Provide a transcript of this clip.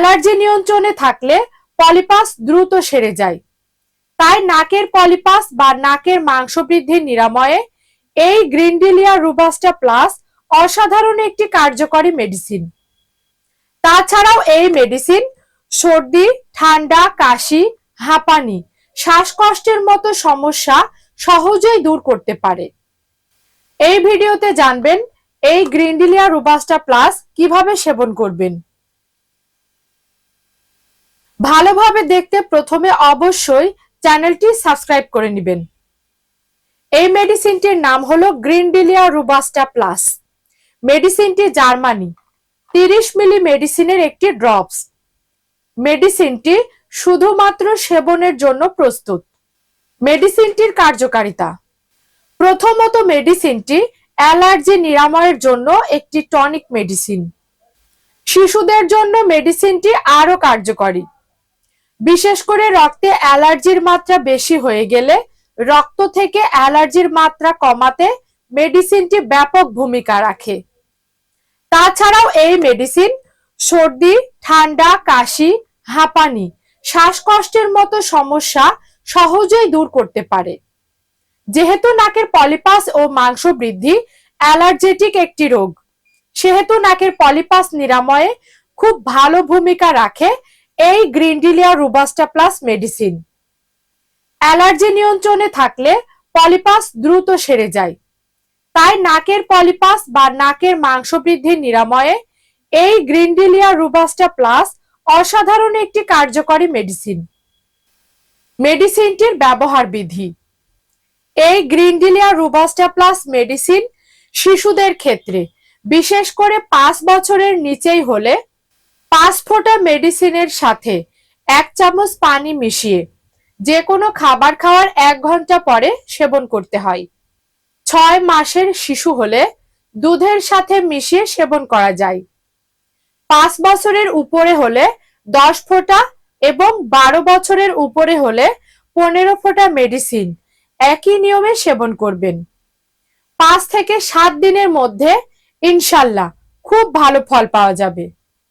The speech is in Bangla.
অ্যালার্জি নিয়ন্ত্রণে থাকলে পলিপাস দ্রুত সেরে যায়। তাই নাকের পলিপাস বা নাকের মাংস বৃদ্ধির নিরাময়ে এই গ্রিনডিলিয়া রুবাস্টা প্লাস অসাধারণ একটি কার্যকরী মেডিসিন। তাছাড়াও এই মেডিসিন সর্দি, ঠান্ডা, কাশি, হাঁপানি, শ্বাসকষ্টের মতো সমস্যা সহজেই দূর করতে পারে। এই ভিডিওতে জানবেন এই গ্রিনডিলিয়া রুবাস্টা প্লাস কীভাবে সেবন করবেন। ভালোভাবে দেখতে প্রথমে অবশ্যই চ্যানেলটি সাবস্ক্রাইব করে নেবেন। এই মেডিসিনটির নাম হলো গ্রিনডিলিয়া রুবাস্টা প্লাস। মেডিসিনটি জার্মানি। তিরিশ মিলি মেডিসিনের একটি ড্রপস। মেডিসিনটি শুধুমাত্র সেবনের জন্য প্রস্তুত। মেডিসিনটির কার্যকারিতা। প্রথমত মেডিসিনটি অ্যালার্জি নিরাময়ের জন্য একটি টনিক মেডিসিন। শিশুদের জন্য মেডিসিনটি আরও কার্যকরী। বিশেষ করে রক্তে অ্যালার্জির মাত্রা বেশি হয়ে গেলে রক্ত থেকে অ্যালার্জির মাত্রা কমাতে মেডিসিনটি ব্যাপক ভূমিকা রাখে। তাছাড়াও এই মেডিসিন সর্দি, ঠান্ডা, কাশি, হাঁপানি, শ্বাসকষ্টের মতো সমস্যা সহজেই দূর করতে পারে। যেহেতু নাকের পলিপাস ও মাংস বৃদ্ধি অ্যালার্জেটিক একটি রোগ, সেহেতু নাকের পলিপাস নিরাময়ে খুব ভালো ভূমিকা রাখে এই Grindelia robusta plus medicine. Allergy নিয়ন্ত্রণে থাকলে পলিপাস দ্রুত সেরে যায়। তাই নাকের পলিপাস বা নাকের মাংস বৃদ্ধির নিরাময়ে এই গ্রিনডিলিয়া রুবাস্টা প্লাস অসাধারণ একটি কার্যকরী মেডিসিন। মেডিসিনটির ব্যবহার বিধি। এই গ্রিনডিলিয়া রুবাস্টা প্লাস মেডিসিন শিশুদের ক্ষেত্রে বিশেষ করে পাঁচ বছরের নিচেই হলে পাঁচ ফোঁটা মেডিসিনের সাথে এক চামচ পানি মিশিয়ে যে কোনো খাবার খাওয়ার এক ঘণ্টা পরে সেবন করতে হয়। ছয় মাসের শিশু হলে দুধের সাথে মিশিয়ে সেবন করা যায়। পাঁচ বছরের উপরে হলে দশ ফোঁটা এবং বারো বছরের উপরে হলে পনেরো ফোঁটা মেডিসিন একই নিয়মে সেবন করবেন। পাঁচ থেকে সাত দিনের মধ্যে ইনশাল্লাহ খুব ভালো ফল পাওয়া যাবে।